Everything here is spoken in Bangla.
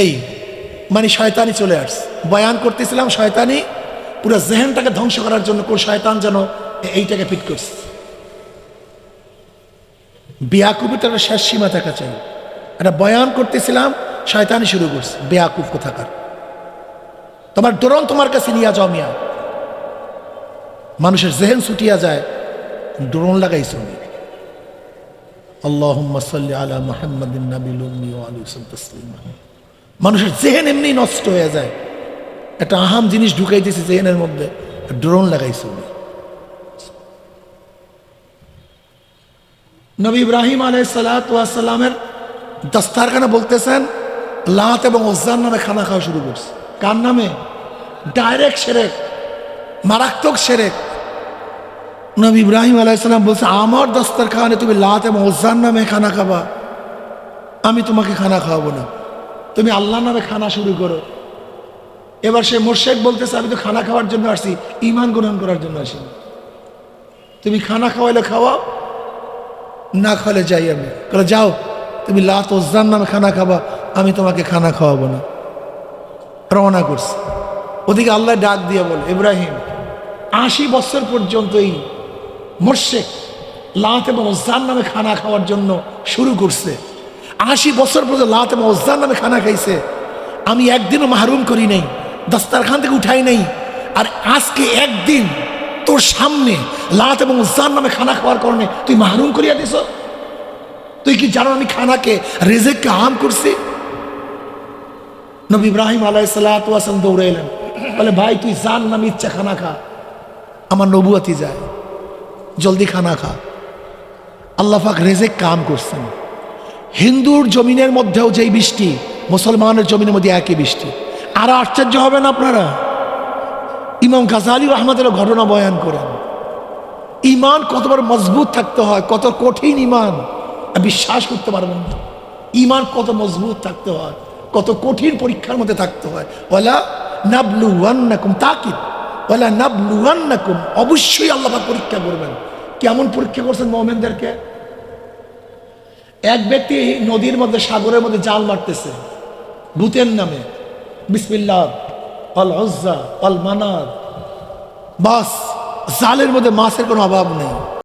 এই মানে শয়তানি চলে আসছে। বয়ান করতেছিলাম, শয়তানি, পুরো জেহেনটাকে ধ্বংস করার জন্য কোন শয়তান যেন এইটাকে ফিট করছে। বেয়াকুবের শেষ সীমা থাকা চাই। একটা বয়ান করতেছিলাম, শয়তানি শুরু করছে, বেয়াকুব কোথাকার। তোমার ডরন তোমার কাছে নিয়ে যাও মিয়া। মানুষের জেহেন ছুটিয়া যায় ড্রোন লাগাইছ নি আল্লাহুম্মা সাল্লি আলা ওয়াসাল্লাম তাসলিমা। মানুষের জেহেন এমনি নষ্ট হয়ে যায়। একটা আহাম জিনিস ঢুকাই দিয়েছে জেহেনের মধ্যে, ড্রোন লাগাইছে নি নবী ইব্রাহিম আলাইসালামের দস্তারখানা বলতেছেন, লাত এবং ওজ্জার নামে খানা খাওয়া শুরু করছে। কার নামে? ডাইরেক্ট সেরেক, মারাত্মক সেরেক। নবী ইব্রাহিম আলাইসাল্লাম বলছে, আমার দস্তার খাওয়ানে তুমি লাত এবং ওজ্জার নামে খানা খাবা। আমি তোমাকে খানা খাওয়াবো না। তুমি আল্লাহর নামে খানা শুরু করো। এবার সে মোর্শেক বলতেছে, আমি তো খানা খাওয়ার জন্য আসছি ইমান গ্রহণ করার জন্য আসিনি। তুমি খানা খাওয়াইলে খাওয়াও, না খাওয়ালে যাই আমি। বলে যাও, তুমি লাত ওজ্জার নামে খানা খাবা, আমি তোমাকে খানা খাওয়াবো না। রওনা করছে। ওদিকে আল্লাহ ডাক দিয়ে বলে, ইব্রাহিম, আশি বছর পর্যন্ত এই মোর্শেক লাত এবং ওজ্জার নামে খানা খাওয়ার জন্য শুরু করছে। আশি বছর পর্যন্ত লাত এবং ওজ্জার নামে খানা খাইছে। আমি একদিনও মাহরুম করি নাই, দস্তারখান থেকে উঠাই নাই। আর আজকে একদিন তোর সামনে লাত এবং উজ্জার নামে খানা খাওয়ার কারণে তুই মাহরুম করিয়া দিস। তুই কি জানো আমি খানাকে রেজেককে আম করছি? নবী ইব্রাহিম আলাই সালাম দৌড়ে এলেন বলে, ভাই, তুই জান নামে ইচ্ছা খানা খা। আমার নবুয়াতি যায়। জলদি খানা খা। আল্লাহ পাক রেজেক কাম করছেন। হিন্দুর জমিনের মধ্যেও যেই বৃষ্টি, মুসলমানের জমিনের মধ্যে একই বৃষ্টি। আর আশ্চর্য হবেন আপনারা। ইমাম গাজালি রহমতের ঘটনা বয়ান করেন। ইমান কতবার মজবুত থাকতে হয়, কত কঠিন ইমান। বিশ্বাস করতে পারবেন না। ইমান কত মজবুত থাকতে হয়, কত কঠিন পরীক্ষার মধ্যে থাকতে হয়। ওলা নাবলু ওয়ান্নাকুম তাকিদ ওলা নাবলু ওয়ান্নাকুম অবশ্যই আল্লাহ পরীক্ষা করবেন। কেমন পরীক্ষা করছেন মোমেনদেরকে? এক ব্যক্তি নদীর মধ্যে, সাগরের মধ্যে জাল মারতেছে, ভূতের নামে। বিসমিল্লাহ অল হজ্জা অল মানার বাস, জালের মধ্যে মাছের কোনো অভাব নেই।